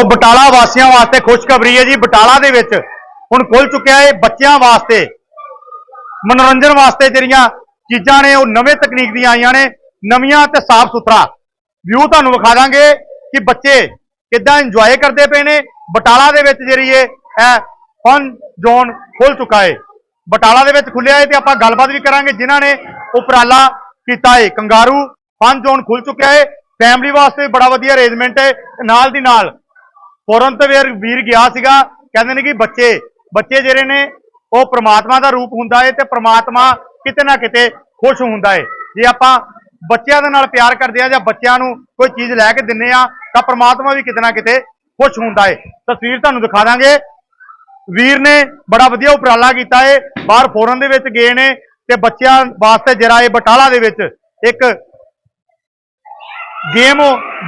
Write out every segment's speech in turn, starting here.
ਸੋ ਬਟਾਲਾ ਵਾਸੀਆਂ ਵਾਸਤੇ ਖੁਸ਼ਖਬਰੀ ਹੈ ਜੀ, ਬਟਾਲਾ ਦੇ ਵਿੱਚ ਹੁਣ ਖੁੱਲ ਚੁੱਕਿਆ ਹੈ ਬੱਚਿਆਂ ਵਾਸਤੇ, ਮਨੋਰੰਜਨ ਵਾਸਤੇ ਜਿਹੜੀਆਂ ਚੀਜ਼ਾਂ ਨੇ, ਉਹ ਨਵੇਂ ਤਕਨੀਕ ਦੀਆਂ ਆਈਆਂ ਨੇ, ਨਵੀਆਂ ਤੇ ਸਾਫ਼ ਸੁਥਰਾ। ਵਿਊ ਤੁਹਾਨੂੰ ਵਿਖਾ ਦਾਂਗੇ ਕਿ ਬੱਚੇ ਕਿੱਦਾਂ ਇੰਜੋਏ ਕਰਦੇ ਪਏ ਨੇ। ਬਟਾਲਾ ਦੇ ਵਿੱਚ ਜਿਹੜੀ ਇਹ ਇਹ ਫਨ ਜ਼ੋਨ ਖੁੱਲ ਚੁੱਕਾ ਹੈ। ਬਟਾਲਾ ਦੇ ਵਿੱਚ ਖੁੱਲਿਆ ਹੈ ਤੇ ਆਪਾਂ ਗੱਲਬਾਤ ਵੀ ਕਰਾਂਗੇ, ਜਿਨ੍ਹਾਂ ਨੇ ਉਪਰਾਲਾ ਕੀਤਾ ਹੈ। ਕੰਗਾਰੂ ਫਨ ਜ਼ੋਨ ਖੁੱਲ ਚੁੱਕਿਆ ਹੈ। ਫੈਮਿਲੀ ਵਾਸਤੇ ਬੜਾ ਵਧੀਆ ਅਰੇਂਜਮੈਂਟ ਹੈ। ਨਾਲ ਦੀ ਨਾਲ ਫੋਰਨ ਤੇ ਵੀਰ ਵੀਰ ਗਿਆ ਸੀਗਾ, ਕਹਿੰਦੇ ਨੇ ਕਿ ਬੱਚੇ ਬੱਚੇ ਜਿਹੜੇ ਨੇ, ਉਹ ਪ੍ਰਮਾਤਮਾ ਦਾ ਰੂਪ ਹੁੰਦਾ ਹੈ ਤੇ ਪ੍ਰਮਾਤਮਾ ਕਿਤੇ ਨਾ ਕਿਤੇ ਖੁਸ਼ ਹੁੰਦਾ ਹੈ ਜੇ ਆਪਾਂ ਬੱਚਿਆਂ ਦੇ ਨਾਲ ਪਿਆਰ ਕਰਦੇ ਆ ਜਾਂ ਬੱਚਿਆਂ ਨੂੰ ਕੋਈ ਚੀਜ਼ ਲੈ ਕੇ ਦਿੰਨੇ ਆ, ਤਾਂ ਪ੍ਰਮਾਤਮਾ ਵੀ ਕਿਤੇ ਨਾ ਕਿਤੇ ਖੁਸ਼ ਹੁੰਦਾ ਹੈ ਤਸਵੀਰ ਤੁਹਾਨੂੰ ਦਿਖਾ ਦਾਂਗੇ। ਵੀਰ ਨੇ ਬੜਾ ਵਧੀਆ ਉਪਰਾਲਾ ਕੀਤਾ ਹੈ ਬਾਹਰ ਫੋਰਨ ਦੇ ਵਿੱਚ ਗਏ ਨੇ ਤੇ ਬੱਚਿਆਂ ਵਾਸਤੇ ਜਿਹੜਾ ਇਹ ਬਟਾਲਾ ਦੇ ਵਿੱਚ ਇੱਕ ਗੇਮ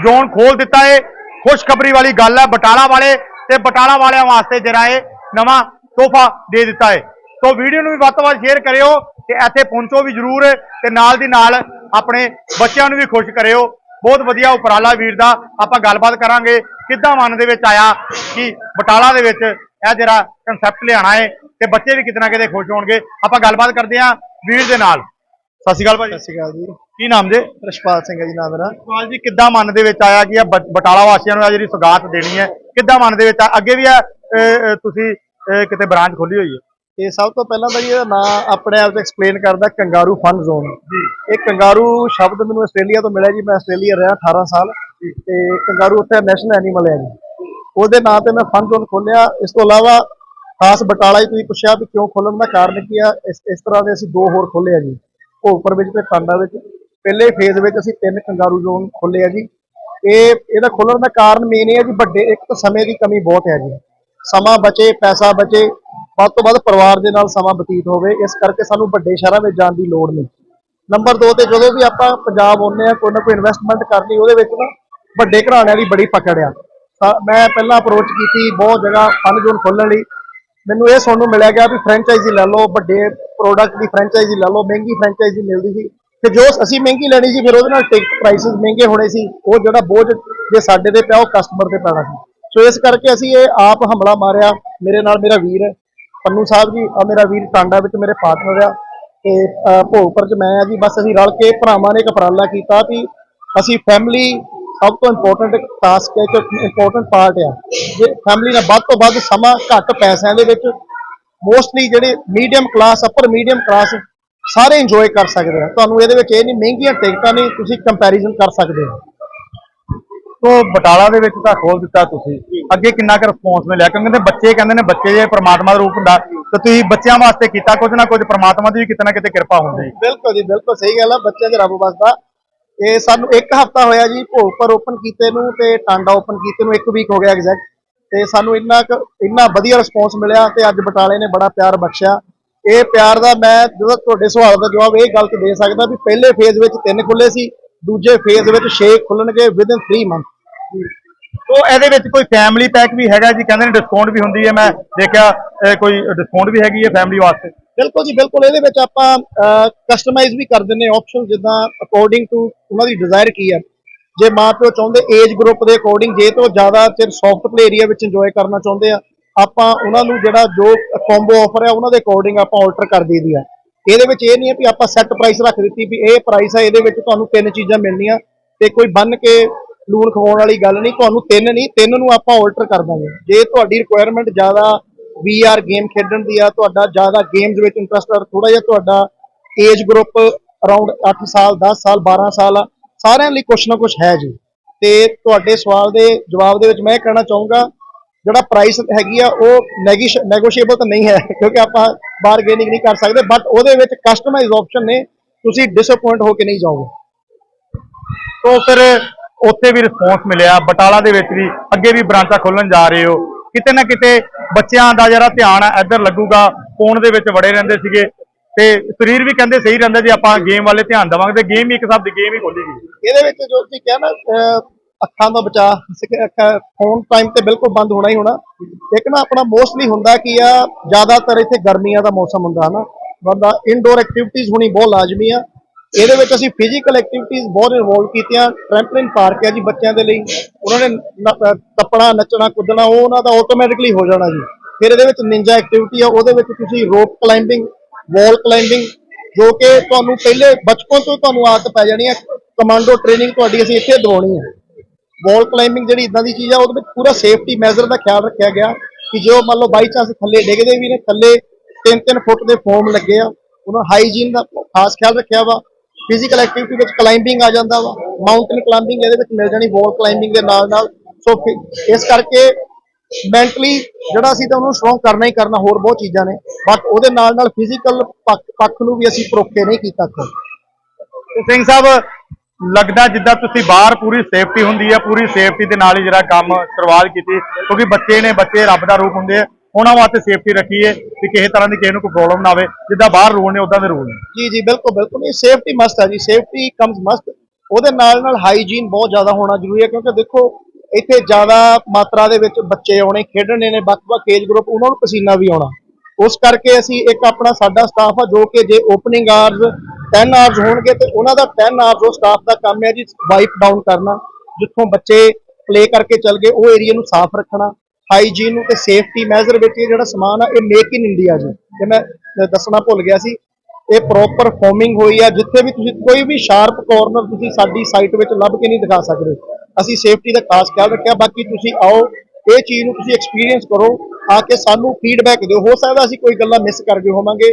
ਜ਼ੋਨ ਖੋਲ ਦਿੱਤਾ ਹੈ ਖੁਸ਼ਖਬਰੀ ਵਾਲੀ ਗੱਲ ਹੈ, ਬਟਾਲਾ ਵਾਲੇ ਤੇ ਬਟਾਲਾ ਵਾਲਿਆਂ ਵਾਸਤੇ ਜਿਹੜਾ ਇਹ ਨਵਾਂ ਤੋਹਫਾ ਦੇ ਦਿੱਤਾ ਹੈ। ਸੋ ਵੀਡੀਓ ਨੂੰ ਵੀ ਵੱਧ ਤੋਂ ਵੱਧ ਸ਼ੇਅਰ ਕਰਿਓ ਤੇ ਇੱਥੇ ਪਹੁੰਚੋ ਵੀ ਜਰੂਰ ਤੇ ਨਾਲ ਦੀ ਨਾਲ ਆਪਣੇ ਬੱਚਿਆਂ ਨੂੰ ਵੀ ਖੁਸ਼ ਕਰਿਓ। ਬਹੁਤ ਵਧੀਆ ਉਪਰਾਲਾ ਵੀਰ ਦਾ। ਆਪਾਂ ਗੱਲਬਾਤ ਕਰਾਂਗੇ ਕਿੱਦਾਂ ਮਨ ਦੇ ਵਿੱਚ ਆਇਆ ਕਿ ਬਟਾਲਾ ਦੇ ਵਿੱਚ ਇਹ ਜਿਹੜਾ ਕਨਸੈਪਟ ਲਿਆਣਾ ਹੈ ਤੇ ਬੱਚੇ ਵੀ ਕਿਤਨਾ ਕਿਤੇ ਖੁਸ਼ ਹੋਣਗੇ। ਆਪਾਂ ਗੱਲਬਾਤ ਕਰਦੇ ਹਾਂ ਵੀਰ ਦੇ ਨਾਲ। ਸਤਿ ਸ਼੍ਰੀ ਅਕਾਲ ਭਾਜੀ। ਸਤਿ ਸ਼੍ਰੀ ਅਕਾਲ ਜੀ। ਕੀ ਨਾਮ ਜੇ? ਰਸ਼ਪਾਲ ਸਿੰਘ ਹੈ ਜੀ ਨਾਮ ਮੇਰਾ। ਸਵਾਲ ਜੀ ਕਿੱਦਾਂ ਮਨ ਦੇ ਵਿੱਚ ਆਇਆ ਕਿ ਬ- ਬਟਾਲਾ ਵਾਸੀਆਂ ਨੂੰ ਆ ਜਿਹੜੀ ਸੁਗਾਤ ਦੇਣੀ ਹੈ ਕਿੱਦਾਂ ਮਨ ਦੇ ਵਿੱਚ ਆ- ਅੱਗੇ ਵੀ ਆ ਤੁਸੀਂ ਕਿਤੇ ਬ੍ਰਾਂਚ ਖੋਲੀ ਹੋਈ ਹੈ? ਇਹ ਸਭ ਤੋਂ ਪਹਿਲਾਂ ਤਾਂ ਜੀ ਇਹਦਾ ਨਾਮ ਆਪਣੇ ਆਪ ਚ ਐਕਸਪਲੇਨ ਕਰਦਾ ਕੰਗਾਰੂ ਫਨ ਜ਼ੋਨ ਇਹ ਕੰਗਾਰੂ ਸ਼ਬਦ ਮੈਨੂੰ ਆਸਟ੍ਰੇਲੀਆ ਤੋਂ ਮਿਲਿਆ ਜੀ ਮੈਂ ਆਸਟ੍ਰੇਲੀਆ ਰਿਹਾ 18 ਸਾਲ। ਤੇ ਕੰਗਾਰੂ ਉੱਥੇ ਨੈਸ਼ਨਲ ਐਨੀਮਲ ਹੈ ਜੀ। ਉਹਦੇ ਨਾਂ ਤੇ ਮੈਂ ਫਨ ਜ਼ੋਨ ਖੋਲਿਆ ਇਸ ਤੋਂ ਇਲਾਵਾ ਖਾਸ ਬਟਾਲਾ ਹੀ ਤੁਸੀਂ ਪੁੱਛਿਆ ਵੀ ਕਿਉਂ ਖੋਲਣ ਦਾ ਕਾਰਨ ਕੀ ਆ ਇਸ ਇਸ ਤਰ੍ਹਾਂ ਦੇ ਅਸੀਂ ਦੋ ਹੋਰ ਖੋਲੇ ਆ ਜੀ। ਭੋਪਰ ਵਿੱਚ ਤੇ ਟਾਂਡਾ ਵਿੱਚ। ਪਹਿਲੇ ਫੇਜ਼ ਵਿੱਚ ਅਸੀਂ ਤਿੰਨ ਕੰਗਾਰੂ ਜ਼ੋਨ ਖੋਲੇ ਆ ਜੀ। ਇਹ, ਇਹਦਾ ਖੋਲਣ ਦਾ ਕਾਰਨ ਮੇਨ ਇਹ ਹੈ ਜੀ, ਵੱਡੇ ਇੱਕ ਤਾਂ ਸਮੇਂ ਦੀ ਕਮੀ ਬਹੁਤ ਹੈ ਜੀ। ਸਮਾਂ ਬਚੇ, ਪੈਸਾ ਬਚੇ, ਵੱਧ ਤੋਂ ਵੱਧ ਪਰਿਵਾਰ ਦੇ ਨਾਲ ਸਮਾਂ ਬਤੀਤ ਹੋਵੇ, ਇਸ ਕਰਕੇ ਸਾਨੂੰ ਵੱਡੇ ਸ਼ਹਿਰਾਂ ਵਿੱਚ ਜਾਣ ਦੀ ਲੋੜ ਨਹੀਂ। ਨੰਬਰ 2 ਤੇ ਜਦੋਂ ਵੀ ਆਪਾਂ ਪੰਜਾਬ ਆਉਂਦੇ ਆ ਕੋਈ ਨਾ ਕੋਈ ਇਨਵੈਸਟਮੈਂਟ ਕਰਨੀ, ਉਹਦੇ ਵਿੱਚ ਨਾ ਵੱਡੇ ਘਰਾਣਿਆਂ ਦੀ ਬੜੀ ਪਕੜ ਆ। ਮੈਂ ਪਹਿਲਾਂ ਅਪਰੋਚ ਕੀਤੀ, ਬਹੁਤ ਜਗ੍ਹਾ ਫਨ ਜ਼ੋਨ ਖੋਲਣ ਲਈ। ਮੈਨੂੰ ਇਹ ਸੁਣਨ ਨੂੰ ਮਿਲਿਆ ਗਿਆ ਵੀ ਫਰੈਂਚਾਈਜ਼ੀ ਲੈ ਲਓ, ਵੱਡੇ ਪ੍ਰੋਡਕਟ ਦੀ ਫਰੈਂਚਾਈਜ਼ੀ ਲੈ ਲਓ, ਮਹਿੰਗੀ ਫਰੈਂਚਾਈਜ਼ੀ ਮਿਲਦੀ ਸੀ। ਤੇ ਜੋ ਅਸੀਂ ਮਹਿੰਗੀ ਲੈਣੀ ਸੀ, ਫਿਰ ਉਹਦੇ ਨਾਲ ਟਿਕਟ ਪ੍ਰਾਈਸਿਸ ਮਹਿੰਗੇ ਹੋਣੇ ਸੀ। ਉਹ ਜਿਹੜਾ ਬੋਝ ਜੇ ਸਾਡੇ ਤੇ ਪਿਆ, ਉਹ ਕਸਟਮਰ ਤੇ ਪੈਣਾ ਸੀ। ਸੋ ਇਸ ਕਰਕੇ ਅਸੀਂ ਇਹ ਆਪ ਹਮਲਾ ਮਾਰਿਆ। ਮੇਰੇ ਨਾਲ ਮੇਰਾ ਵੀਰ ਹੈ ਪੰਨੂ ਸਾਹਿਬ ਜੀ ਆ ਮੇਰਾ ਵੀਰ ਟਾਂਡਾ ਵਿੱਚ ਮੇਰੇ ਪਾਰਟਨਰ ਆ। ਤੇ ਭੋਗਪੁਰ ਚ ਮੈਂ ਆ ਜੀ। ਬਸ ਅਸੀਂ ਰਲ ਕੇ ਭਰਾਵਾਂ ਨੇ ਇੱਕ ਉਪਰਾਲਾ ਕੀਤਾ ਵੀ ਅਸੀਂ ਫੈਮਿਲੀ ਸਭ ਤੋਂ ਇੰਪੋਰਟੈਂਟ ਟਾਸਕ ਹੈ ਕਿ ਇੰਪੋਰਟੈਂਟ ਪਾਰਟ ਆ ਜੇ ਫੈਮਿਲੀ ਨਾਲ ਵੱਧ ਤੋਂ ਵੱਧ ਸਮਾਂ ਘੱਟ ਪੈਸਿਆਂ ਦੇ ਵਿੱਚ ਮੋਸਟਲੀ ਜਿਹੜੇ medium class upper medium class ਸਾਰੇ ਇੰਜੋਏ ਕਰ ਸਕਦੇ ਆ ਤੁਹਾਨੂੰ ਇਹਦੇ ਵਿੱਚ ਇਹ ਨਹੀਂ ਮਹਿੰਗੀਆਂ ਟਿਕਟਾਂ ਨਹੀਂ ਤੁਸੀਂ ਕੰਪੈਰੀਜ਼ਨ ਕਰ ਸਕਦੇ ਹੋ। ਸੋ ਬਟਾਲਾ ਦੇ ਵਿੱਚ ਤਾਂ ਖੋਲ ਦਿੱਤਾ ਤੁਸੀਂ। ਅੱਗੇ ਕਿੰਨਾ ਕੁ ਰਿਸਪੌਂਸ ਮਿਲਿਆ? ਕਿਉਂਕਿ ਕਹਿੰਦੇ ਬੱਚੇ ਕਹਿੰਦੇ ਨੇ ਬੱਚੇ ਜੇ ਪ੍ਰਮਾਤਮਾ ਦਾ ਰੂਪ ਹੁੰਦਾ ਤੇ ਤੁਸੀਂ ਬੱਚਿਆਂ ਵਾਸਤੇ ਕੀਤਾ ਕੁਝ ਨਾ ਕੁਝ ਪ੍ਰਮਾਤਮਾ ਦੀ ਵੀ ਕਿਤੇ ਨਾ ਕਿਤੇ ਕਿਰਪਾ ਹੁੰਦੀ। ਬਿਲਕੁਲ ਜੀ ਬਿਲਕੁਲ ਸਹੀ ਗੱਲ ਆ। ਬੱਚਿਆਂ ਦੇ ਰੱਬ ਵਸਦਾ। ਇਹ ਸਾਨੂੰ ਇੱਕ ਹਫਤਾ ਹੋਇਆ ਜੀ ਭੋਗਪੁਰ ਓਪਨ ਕੀਤੇ ਨੂੰ ਤੇ ਟਾਂਡਾ ਓਪਨ ਕੀਤੇ ਨੂੰ ਇੱਕ ਵੀਕ ਹੋ ਗਿਆ ਐਗਜ਼ੈਕਟ ਤੇ ਸਾਨੂੰ ਇੰਨਾ ਕੁ, ਇੰਨਾ ਵਧੀਆ ਰਿਸਪੌਂਸ ਮਿਲਿਆ ਤੇ ਅੱਜ ਬਟਾਲੇ ਨੇ ਬੜਾ ਪਿਆਰ ਬਖਸ਼ਿਆ। ਇਹ ਪਿਆਰ ਦਾ ਮੈਂ ਜਦੋਂ ਤੁਹਾਡੇ ਸਵਾਲ ਦਾ ਜਵਾਬ ਇਹ ਗਲਤ ਦੇ ਸਕਦਾ ਵੀ ਪਹਿਲੇ ਫੇਜ਼ ਵਿੱਚ ਤਿੰਨ ਖੁੱਲੇ ਸੀ, ਦੂਜੇ ਫੇਜ਼ ਵਿੱਚ 6 ਖੁੱਲਣਗੇ ਵਿਦਿਨ 3 ਮੰਥ ਸੋ ਇਹਦੇ ਵਿੱਚ ਕੋਈ ਫੈਮਿਲੀ ਪੈਕ ਵੀ ਹੈਗਾ ਜੀ, ਕਹਿੰਦੇ ਨੇ ਡਿਸਕਾਊਂਟ ਵੀ ਹੁੰਦੀ ਹੈ, ਮੈਂ ਦੇਖਿਆ ਕੋਈ ਡਿਸਕਾਊਂਟ ਵੀ ਹੈਗੀ ਹੈ ਫੈਮਿਲੀ ਵਾਸਤੇ। ਬਿਲਕੁਲ ਜੀ, ਬਿਲਕੁਲ। ਇਹਦੇ ਵਿੱਚ ਆਪਾਂ ਕਸਟਮਾਈਜ਼ ਵੀ ਕਰ ਦਿੰਨੇ ਆਪਸ਼ਨ ਜਿੱਦਾਂ ਅਕੋਰਡਿੰਗ ਟੂ ਉਹਨਾਂ ਦੀ ਡਿਜ਼ਾਇਰ ਕੀ ਹੈ। ਜੇ ਮਾਪਿਓ ਚਾਹੁੰਦੇ ਏਜ ਗਰੁੱਪ ਦੇ ਅਕੋਰਡਿੰਗ ਜੇ ਤੋਂ ਜ਼ਿਆਦਾ ਚਿਰ ਸੌਫਟ ਪਲੇ ਏਰੀਆ ਵਿੱਚ ਇੰਜੋਏ ਕਰਨਾ ਚਾਹੁੰਦੇ ਆ, ਆਪਾਂ ਉਹਨਾਂ ਨੂੰ ਜਿਹੜਾ ਜੋ ਕੰਬੋ ਆਫਰ ਹੈ, ਉਹਨਾਂ ਦੇ ਅਕੋਰਡਿੰਗ ਆਪਾਂ ਆਲਟਰ ਕਰ ਦਈਦੀ ਆ। ਇਹਦੇ ਵਿੱਚ ਇਹ ਨਹੀਂ ਹੈ ਵੀ ਆਪਾਂ ਸੈੱਟ ਪ੍ਰਾਈਸ ਰੱਖ ਦਿੱਤੀ ਵੀ ਇਹ ਪ੍ਰਾਈਸ ਹੈ ਇਹਦੇ ਵਿੱਚ ਤੁਹਾਨੂੰ ਤਿੰਨ ਚੀਜ਼ਾਂ ਮਿਲਣੀਆਂ ਤੇ ਕੋਈ ਬੰਨ ਕੇ ਲੂਣ ਖਵਾਉਣ ਵਾਲੀ ਗੱਲ ਨਹੀਂ, ਤੁਹਾਨੂੰ ਤਿੰਨ ਨਹੀਂ, ਤਿੰਨ ਨੂੰ ਆਪਾਂ ਆਲਟਰ ਕਰ ਦਾਂਗੇ। ਜੇ ਤੁਹਾਡੀ ਰਿਕੁਆਇਰਮੈਂਟ ਜ਼ਿਆਦਾ VR ਗੇਮ ਖੇਡਣ ਦੀ ਆ, ਤੁਹਾਡਾ ਜ਼ਿਆਦਾ ਗੇਮਸ ਵਿੱਚ ਇੰਟਰਸਟ ਆ ਥੋੜਾ ਜਿਹਾ ਤੁਹਾਡਾ ਏਜ ਗਰੁੱਪ ਅਰਾਊਂਡ 8 ਸਾਲ 10 ਸਾਲ 12 ਸਾਲ ਆ, ਸਾਰਿਆਂ ਲਈ ਕੁਛ ਨਾ ਕੁਛ ਹੈ ਜੀ। ਤੇ ਤੁਹਾਡੇ ਸਵਾਲ ਦੇ ਜਵਾਬ ਦੇ ਵਿੱਚ ਮੈਂ ਇਹ ਕਹਿਣਾ ਚਾਹੂੰਗਾ, ਜਿਹੜਾ ਪ੍ਰਾਈਸ ਹੈਗੀ ਆ, ਉਹ ਨੈਗੋਸ਼ੀਏਬਲ ਤਾਂ ਨਹੀਂ ਹੈ, ਕਿਉਂਕਿ ਆਪਾਂ ਬਾਰਗੇਨਿੰਗ ਨਹੀਂ ਕਰ ਸਕਦੇ ਬਟ ਉਹਦੇ ਵਿੱਚ ਕਸਟਮਾਈਜ਼ ਆਪਸ਼ਨ ਨੇ, ਤੁਸੀਂ ਡਿਸਅਪਾਇੰਟ ਹੋ ਕੇ ਨਹੀਂ ਜਾਓਗੇ। ਸੋ ਫਿਰ ਉੱਥੇ ਵੀ ਰਿਸਪੌਂਸ ਮਿਲਿਆ, ਬਟਾਲਾ ਦੇ ਵਿੱਚ ਵੀ, ਅੱਗੇ ਵੀ ਬ੍ਰਾਂਚਾਂ ਖੋਲਣ ਜਾ ਰਹੇ ਹੋ। ਕਿਤੇ ਨਾ ਕਿਤੇ ਬੱਚਿਆਂ ਦਾ ਜਿਹੜਾ ਧਿਆਨ ਹੈ ਇੱਧਰ ਲੱਗੂਗਾ ਫੋਨ ਦੇ ਵਿੱਚ ਵੜੇ ਰਹਿੰਦੇ ਸੀਗੇ। ਤੇ ਸਰੀਰ ਵੀ ਕਹਿੰਦੇ ਸਹੀ ਰਹਿੰਦਾ ਜੇ ਆਪਾਂ ਗੇਮ ਵਾਲੇ ਧਿਆਨ ਦੇਵਾਂਗੇ ਤੇ ਗੇਮ ਹੀ ਇੱਕ ਹਿਸਾਬ ਦੀ ਗੇਮ ਹੀ ਖੋਲੇਗੀ ਇਹਦੇ ਵਿੱਚ ਜੋ ਤੁਸੀਂ ਕਿਹਾ ਨਾ ਅਹ, ਅੱਖਾਂ ਦਾ ਬਚਾਅ ਫੋਨ ਟਾਈਮ ਤੇ ਬਿਲਕੁਲ ਬੰਦ ਹੋਣਾ ਹੀ ਹੋਣਾ। ਇੱਕ ਨਾ ਆਪਣਾ ਮੋਸਟਲੀ ਹੁੰਦਾ ਕੀ ਆ ਜ਼ਿਆਦਾਤਰ ਇੱਥੇ ਗਰਮੀਆਂ ਦਾ ਮੌਸਮ ਹੁੰਦਾ ਹਨਾ। ਬੰਦਾ ਇਨਡੋਰ ਐਕਟੀਵਿਟੀਜ਼ ਹੋਣੀ ਬਹੁਤ ਲਾਜ਼ਮੀ ਆ। ਇਹਦੇ ਵਿੱਚ ਅਸੀਂ ਫਿਜ਼ੀਕਲ ਐਕਟੀਵਿਟੀਜ਼ ਬਹੁਤ ਇਨਵੋਲਵ ਕੀਤੀਆਂ। ਟ੍ਰੈਂਪਲਿਨ ਪਾਰਕ ਹੈ ਜੀ ਬੱਚਿਆਂ ਦੇ ਲਈ। ਉਹਨਾਂ ਨੇ ਨ- ਟੱਪਣਾ ਨੱਚਣਾ, ਕੁੱਦਣਾ, ਉਹ ਉਹਨਾਂ ਦਾ ਆਟੋਮੈਟਿਕਲੀ ਹੋ ਜਾਣਾ ਜੀ। ਫਿਰ ਇਹਦੇ ਵਿੱਚ ਨਿੰਜਾ ਐਕਟੀਵਿਟੀ ਆ। ਉਹਦੇ ਵਿੱਚ ਤੁਸੀਂ ਰੋਪ ਕਲਾਈਂਬਿੰਗ ਵਾਲ ਕਲਾਈਂਬਿੰਗ ਜੋ ਕਿ ਤੁਹਾਨੂੰ ਪਹਿਲੇ ਬਚਪਨ ਤੋਂ ਤੁਹਾਨੂੰ ਆਦਤ ਪੈ ਜਾਣੀ ਹੈ ਕਮਾਂਡੋ ਟ੍ਰੇਨਿੰਗ ਤੁਹਾਡੀ ਅਸੀਂ ਇੱਥੇ ਦਵਾਉਣੀ ਹੈ ਵਾਲ ਕਲਾਈਂਬਿੰਗ ਜਿਹੜੀ ਇਦਾਂ ਦੀ ਚੀਜ਼ ਆ, ਉਹਦੇ ਵਿੱਚ ਪੂਰਾ ਸੇਫਟੀ ਮੈਜ਼ਰ ਦਾ ਖਿਆਲ ਰੱਖਿਆ ਗਿਆ ਕਿ ਜੋ ਮੰਨ ਲਓ ਬਾਈ ਚਾਂਸ ਥੱਲੇ ਡਿੱਗਦੇ ਵੀ ਨੇ, ਥੱਲੇ 3-3 ਫੁੱਟ ਦੇ ਫੋਮ ਲੱਗੇ ਆ। ਉਹਨਾਂ ਹਾਈਜੀਨ ਦਾ ਖਾਸ ਖਿਆਲ ਰੱਖਿਆ ਵਾ। ਫਿਜ਼ੀਕਲ ਐਕਟੀਵਿਟੀ ਵਿੱਚ ਕਲਾਈਂਬਿੰਗ ਆ ਜਾਂਦਾ ਵਾ। ਮਾਊਂਟੇਨ ਕਲਾਈਂਬਿੰਗ ਇਹਦੇ ਵਿੱਚ ਮਿਲ ਜਾਣੀ ਵਾਲ ਕਲਾਈਂਬਿੰਗ ਦੇ ਨਾਲ ਨਾਲ। ਸੋ ਇਸ ਕਰਕੇ ਮੈਂਟਲੀ ਜਿਹੜਾ ਅਸੀਂ ਤਾਂ ਉਹਨੂੰ ਸਟਰੋਂਗ ਕਰਨਾ ਹੀ ਕਰਨਾ, ਹੋਰ ਬਹੁਤ ਚੀਜ਼ਾਂ ਨੇ। ਬਟ ਉਹਦੇ ਨਾਲ ਨਾਲ ਫਿਜ਼ੀਕਲ ਪੱਖ ਨੂੰ ਵੀ ਅਸੀਂ ਪਰੋਖੇ ਨਹੀਂ ਕੀਤਾ ਕੋਈ ਸਿੰਘ ਸਾਹਿਬ, ਲੱਗਦਾ ਜਿੱਦਾਂ ਤੁਸੀਂ ਬਾਹਰ ਪੂਰੀ ਸੇਫਟੀ ਹੁੰਦੀ ਹੈ ਪੂਰੀ ਸੇਫਟੀ ਦੇ ਨਾਲ ਹੀ ਜਿਹੜਾ ਕੰਮ ਸ਼ੁਰੂਆਤ ਕੀਤੀ, ਕਿਉਂਕਿ ਬੱਚੇ ਨੇ, ਬੱਚੇ ਰੱਬ ਦਾ ਰੂਪ ਹੁੰਦੇ ਆ। ਉਹਨਾਂ ਵਾਸਤੇ ਸੇਫਟੀ ਰੱਖੀਏ ਕਿ ਕਿਸੇ ਤਰ੍ਹਾਂ ਦੀ ਕਿਸੇ ਨੂੰ ਕੋਈ ਪ੍ਰੋਬਲਮ ਨਾ ਆਵੇ, ਜਿੱਦਾਂ ਬਾਹਰ ਰੂਲ ਨੇ ਉਦਾਂ ਦੇ ਰੂਲ ਨੇ ਜੀ ਜੀ, ਬਿਲਕੁਲ ਬਿਲਕੁਲ। ਇਹ ਸੇਫਟੀ ਮਸਟ ਹੈ ਜੀ। ਸੇਫਟੀ ਕਮਸ ਮਸਟ ਉਹਦੇ ਨਾਲ ਨਾਲ ਹਾਈਜੀਨ ਬਹੁਤ ਜ਼ਿਆਦਾ ਹੋਣਾ ਜ਼ਰੂਰੀ ਹੈ, ਕਿਉਂਕਿ ਦੇਖੋ, ਇੱਥੇ ਜ਼ਿਆਦਾ ਮਾਤਰਾ ਦੇ ਵਿੱਚ ਬੱਚੇ ਆਉਣੇ, ਖੇਡਣੇ ਨੇ, ਵੱਖ-ਵੱਖ ਏਜ ਗਰੁੱਪ ਉਹਨਾਂ ਨੂੰ ਪਸੀਨਾ ਵੀ ਆਉਣਾ। ਉਸ ਕਰਕੇ ਅਸੀਂ ਇੱਕ ਆਪਣਾ ਸਾਡਾ ਸਟਾਫ ਆ, ਜੋ ਕਿ ਜੇ ਓਪਨਿੰਗ ਆਵਰਸ 10 ਆਰਸ ਹੋਣਗੇ, ਤੇ ਉਹਨਾਂ ਦਾ 10 ਆਵਰਸ ਉਹ ਸਟਾਫ ਦਾ ਕੰਮ ਹੈ ਜੀ ਵਾਈਪ ਡਾਊਨ ਕਰਨਾ। ਜਿੱਥੋਂ ਬੱਚੇ ਪਲੇ ਕਰਕੇ ਚੱਲ ਗਏ, ਉਹ ਏਰੀਆ ਨੂੰ ਸਾਫ਼ ਰੱਖਣਾ। ਹਾਈਜੀਨ ਨੂੰ ਤੇ ਸੇਫਟੀ ਮੈਜ਼ਰ ਵਿੱਚ ਇਹ ਜਿਹੜਾ ਸਮਾਨ ਆ, ਇਹ ਮੇਕ ਇਨ ਇੰਡੀਆ ਜੀ। ਇਹ ਮੈਂ ਦੱਸਣਾ ਭੁੱਲ ਗਿਆ ਸੀ, ਇਹ ਪ੍ਰੋਪਰ ਫੋਮਿੰਗ ਹੋਈ ਆ, ਜਿੱਥੇ ਵੀ ਤੁਸੀਂ ਕੋਈ ਵੀ ਸ਼ਾਰਪ ਕਾਰਨਰ ਤੁਸੀਂ ਸਾਡੀ ਸਾਈਟ ਵਿੱਚ ਲੱਭ ਕੇ ਨਹੀਂ ਦਿਖਾ ਸਕਦੇ। ਅਸੀਂ ਸੇਫਟੀ ਦਾ ਖਾਸ ਖਿਆਲ ਰੱਖਿਆ, ਬਾਕੀ ਤੁਸੀਂ ਆਓ, ਇਹ ਚੀਜ਼ ਨੂੰ ਤੁਸੀਂ ਐਕਸਪੀਰੀਅੰਸ ਕਰੋ, ਆ ਕੇ ਸਾਨੂੰ ਫੀਡਬੈਕ ਦਿਓ। ਹੋ ਸਕਦਾ ਅਸੀਂ ਕੋਈ ਗੱਲਾਂ ਮਿਸ ਕਰ ਗਏ ਹੋਵਾਂਗੇ,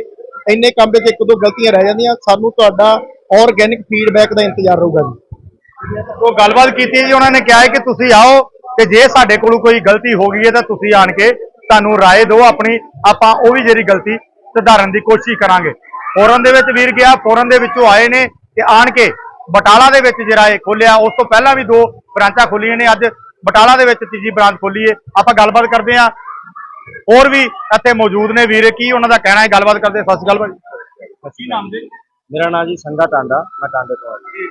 ਇੰਨੇ ਕੰਮ ਵਿੱਚ ਇੱਕ ਦੋ ਗਲਤੀਆਂ ਰਹਿ ਜਾਂਦੀਆਂ, ਸਾਨੂੰ ਤੁਹਾਡਾ ਆਰਗੈਨਿਕ ਫੀਡਬੈਕ ਦਾ ਇੰਤਜ਼ਾਰ ਰਹੂਗਾ ਜੀ। ਉਹ ਗੱਲਬਾਤ ਕੀਤੀ ਜੀ, ਉਹਨਾਂ ਨੇ ਕਿਹਾ ਹੈ ਕਿ ਤੁਸੀਂ ਆਓ ਤੇ ਜੇ ਸਾਡੇ ਕੋਲੋਂ ਕੋਈ ਗਲਤੀ ਹੋ ਗਈ ਹੈ ਤਾਂ ਤੁਸੀਂ ਆਣ ਕੇ ਤੁਹਾਨੂੰ رائے ਦਿਓ ਆਪਣੀ ਆਪਾਂ ਉਹ ਵੀ ਜਿਹੜੀ ਗਲਤੀ ਸੁਧਾਰਨ ਦੀ ਕੋਸ਼ਿਸ਼ ਕਰਾਂਗੇ ਫੋਰਨ ਦੇ ਵਿੱਚ ਵੀਰ ਗਿਆ ਫੋਰਨ ਦੇ ਵਿੱਚੋਂ ਆਏ ਨੇ ਤੇ ਆਣ ਕੇ ਬਟਾਲਾ ਦੇ ਵਿੱਚ ਜਿਹੜਾ ਇਹ ਖੋਲਿਆ ਉਸ ਤੋਂ ਪਹਿਲਾਂ ਵੀ ਦੋ ਬ੍ਰਾਂਚਾਂ ਖੋਲੀਆਂ ਨੇ ਅੱਜ ਬਟਾਲਾ ਦੇ ਵਿੱਚ ਤੀਜੀ ਬ੍ਰਾਂਚ ਖੋਲੀ ਹੈ ਆਪਾਂ ਗੱਲਬਾਤ ਕਰਦੇ ਹਾਂ ਹੋਰ ਵੀ ਇੱਥੇ ਮੌਜੂਦ ਨੇ ਵੀਰ ਕੀ ਉਹਨਾਂ ਦਾ ਕਹਿਣਾ ਹੈ ਗੱਲਬਾਤ ਕਰਦੇ ਹਾਂ। ਸਤਿ ਸ਼੍ਰੀ ਅਕਾਲ ਭਾਈ ਕੀ ਨਾਮ ਦੇ ਮੇਰਾ ਨਾਮ ਜੀ ਸੰਗਾ ਟਾਂਡਾ ਮੈਂ ਟਾਂਡੇ ਤੋਂ ਆ ਜੀ।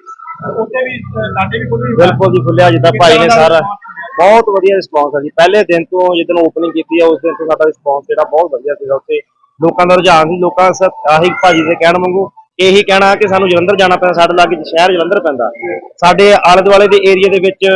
ਉੱਥੇ ਵੀ ਲਾਂਡੇ ਵੀ ਖੋਲੀ ਬਿਲਕੁਲ ਜੀ ਖੁੱਲਿਆ ਜਿੱਦਾਂ ਭਾਈ ਨੇ ਸਾਰਾ ਬਹੁਤ ਵਧੀਆ ਰਿਸਪੌਂਸ ਹੈ ਜੀ। ਪਹਿਲੇ ਦਿਨ ਤੋਂ ਜਦੋਂ ਓਪਨਿੰਗ ਕੀਤੀ ਹੈ ਉਸ ਦਿਨ ਤੋਂ ਸਾਡਾ ਰਿਸਪੌਂਸ ਜਿਹੜਾ ਬਹੁਤ ਵਧੀਆ ਸੀਗਾ ਉੱਥੇ। ਲੋਕਾਂ ਦਾ ਰੁਝਾਨ ਸੀ, ਲੋਕਾਂ ਸ ਭਾਜੀ ਦੇ ਕਹਿਣ ਵਾਂਗੂ ਇਹੀ ਕਹਿਣਾ ਕਿ ਸਾਨੂੰ ਜਲੰਧਰ ਜਾਣਾ ਪੈਂਦਾ, ਸਾਡੇ ਲਾਗੇ ਸ਼ਹਿਰ ਜਲੰਧਰ ਪੈਂਦਾ। ਸਾਡੇ ਆਲੇ ਦੁਆਲੇ ਦੇ ਏਰੀਆ ਦੇ ਵਿੱਚ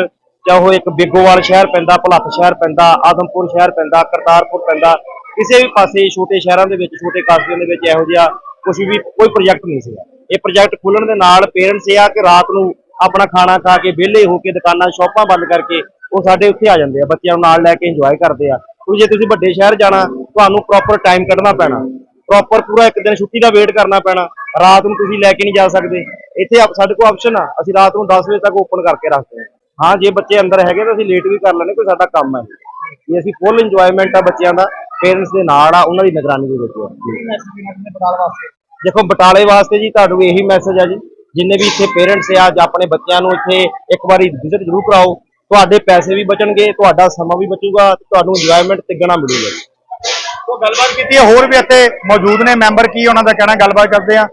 ਚਾਹੇ ਉਹ ਇੱਕ ਬਿੱਗੋਵਾਲ ਸ਼ਹਿਰ ਪੈਂਦਾ, ਭਲੱਖ ਸ਼ਹਿਰ ਪੈਂਦਾ, ਆਦਮਪੁਰ ਸ਼ਹਿਰ ਪੈਂਦਾ, ਕਰਤਾਰਪੁਰ ਪੈਂਦਾ, ਕਿਸੇ ਵੀ ਪਾਸੇ ਛੋਟੇ ਸ਼ਹਿਰਾਂ ਦੇ ਵਿੱਚ, ਛੋਟੇ ਕਸਬਿਆਂ ਦੇ ਵਿੱਚ ਇਹੋ ਜਿਹਾ ਕੁਝ ਵੀ ਕੋਈ ਪ੍ਰੋਜੈਕਟ ਨਹੀਂ ਸੀਗਾ। ਇਹ ਪ੍ਰੋਜੈਕਟ ਖੁੱਲਣ ਦੇ ਨਾਲ ਪੇਰੈਂਟਸ ਇਹ ਆ ਕਿ ਰਾਤ ਨੂੰ ਆਪਣਾ ਖਾਣਾ ਖਾ ਕੇ ਵਿਹਲੇ ਹੋ ਕੇ ਦੁਕਾਨਾਂ, ਸ਼ਾਪਾਂ ਬੰਦ ਕਰਕੇ ਉਹ ਸਾਡੇ ਉੱਥੇ ਆ ਜਾਂਦੇ ਆ, ਬੱਚਿਆਂ ਨੂੰ ਨਾਲ ਲੈ ਕੇ ਇੰਜੋਏ ਕਰਦੇ ਆ। ਕਿਉਂਕਿ ਜੇ ਤੁਸੀਂ ਵੱਡੇ ਸ਼ਹਿਰ ਜਾਣਾ, ਤੁਹਾਨੂੰ ਪ੍ਰੋਪਰ ਟਾਈਮ ਕੱਢਣਾ ਪੈਣਾ। ਪ੍ਰੋਪਰ ਪੂਰਾ ਇੱਕ ਦਿਨ ਛੁੱਟੀ ਦਾ ਵੇਟ ਕਰਨਾ ਪੈਣਾ। ਰਾਤ ਨੂੰ ਤੁਸੀਂ ਲੈ ਕੇ ਨਹੀਂ ਜਾ ਸਕਦੇ। ਇੱਥੇ ਸਾਡੇ ਕੋਲ ਆਪਸ਼ਨ ਆ। ਅਸੀਂ ਰਾਤ ਨੂੰ 10 ਵਜੇ ਤੱਕ ਓਪਨ ਕਰਕੇ ਰੱਖਦੇ ਹਾਂ ਹਾਂ, ਜੇ ਬੱਚੇ ਅੰਦਰ ਹੈਗੇ ਤਾਂ ਅਸੀਂ ਲੇਟ ਵੀ ਕਰ ਲੈਣੇ ਕੋਈ ਸਾਡਾ ਕੰਮ ਹੈ। ਵੀ ਅਸੀਂ ਫੁੱਲ ਇੰਜੋਇਮੈਂਟ ਆ ਬੱਚਿਆਂ ਦਾ ਪੇਰੈਂਟਸ ਦੇ ਨਾਲ ਆ, ਉਹਨਾਂ ਦੀ ਨਿਗਰਾਨੀ ਦੇ ਵਿੱਚ ਆ। ਦੇਖੋ, ਬਟਾਲੇ ਵਾਸਤੇ ਜੀ ਤੁਹਾਨੂੰ ਇਹੀ ਮੈਸੇਜ ਆ ਜੀ। ਜਿੰਨੇ ਵੀ ਇੱਥੇ ਪੇਰੈਂਟਸ ਆ ਜਾਂ ਆਪਣੇ ਬੱਚਿਆਂ ਨੂੰ ਇੱਥੇ ਇੱਕ ਵਾਰੀ ਵਿਜ਼ਿਟ ਜ਼ਰੂਰ ਕਰਾਓ। ਤੁਹਾਡੇ ਪੈਸੇ ਵੀ ਬਚਣਗੇ ਤੁਹਾਡਾ ਸਮਾਂ ਵੀ ਬਚੂਗਾ ਤੇ ਤੁਹਾਨੂੰ ਇੰਜੋਇਮੈਂਟ ਤਿੱਗਣਾ ਮਿਲੂਗਾ ਜੀ। ਉਹ ਗੱਲਬਾਤ ਕੀਤੀ ਹੈ ਹੋਰ ਵੀ ਇੱਥੇ ਮੌਜੂਦ ਨੇ ਮੈਂਬਰ ਕੀ ਉਹਨਾਂ ਦਾ ਕਹਿਣਾ ਗੱਲਬਾਤ ਕਰਦੇ ਆ